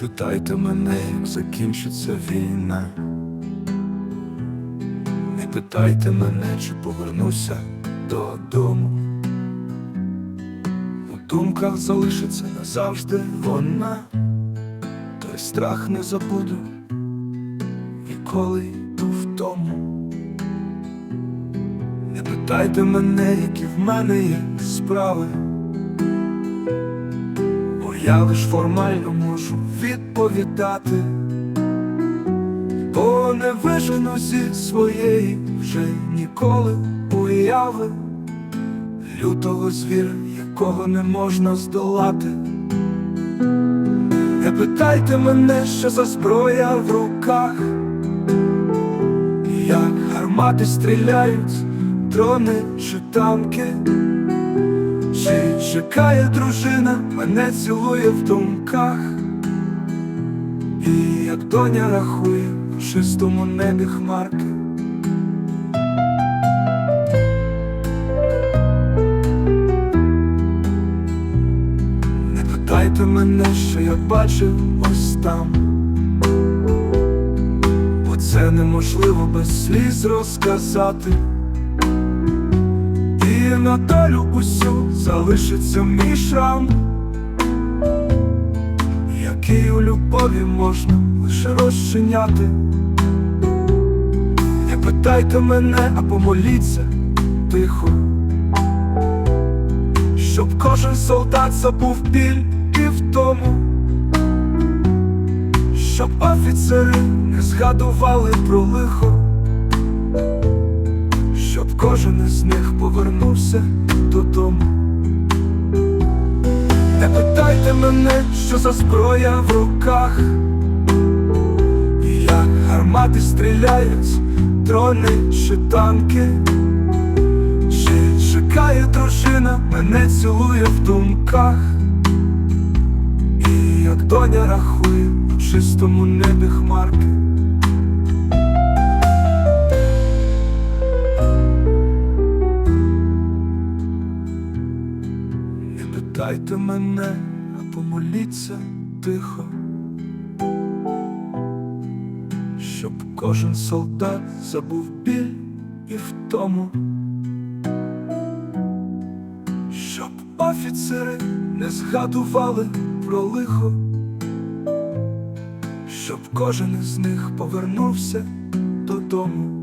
питайте мене, як закінчиться війна. Не питайте мене, чи повернуся додому. У думках залишиться назавжди вона, той страх не забуду, ніколи йду вдому. Не питайте мене, які в мене є справи. Бо я лиш формально відповідати, бо не вижену зі своєї вже ніколи уяви лютого звіра, якого не можна здолати. Не питайте мене, що за зброя в руках, як гармати стріляють, дрони чи танки. Чи чекає дружина, мене цілує в думках, і як доня рахує в чистому небі хмарки. Не питайте мене, що я бачив ось там, бо це неможливо без сліз розказати. І на долю усю залишиться мій шрам, який у любові можна лише розчиняти. Не питайте мене, а помоліться тихо, щоб кожен солдат забув біль і втому, щоб офіцери не згадували про лихо щоб кожен із них повернувся додому. Не питайте мене, що за зброя в руках, як гармати стріляють, дрони чи танки, чи чекає дружина, мене цілує в думках, і як доня рахує в чистому небі хмарки. Питайте мене, помоліться тихо, щоб кожен солдат забув біль і втому, щоб офіцери не згадували про лихо, щоб кожен із них повернувся додому.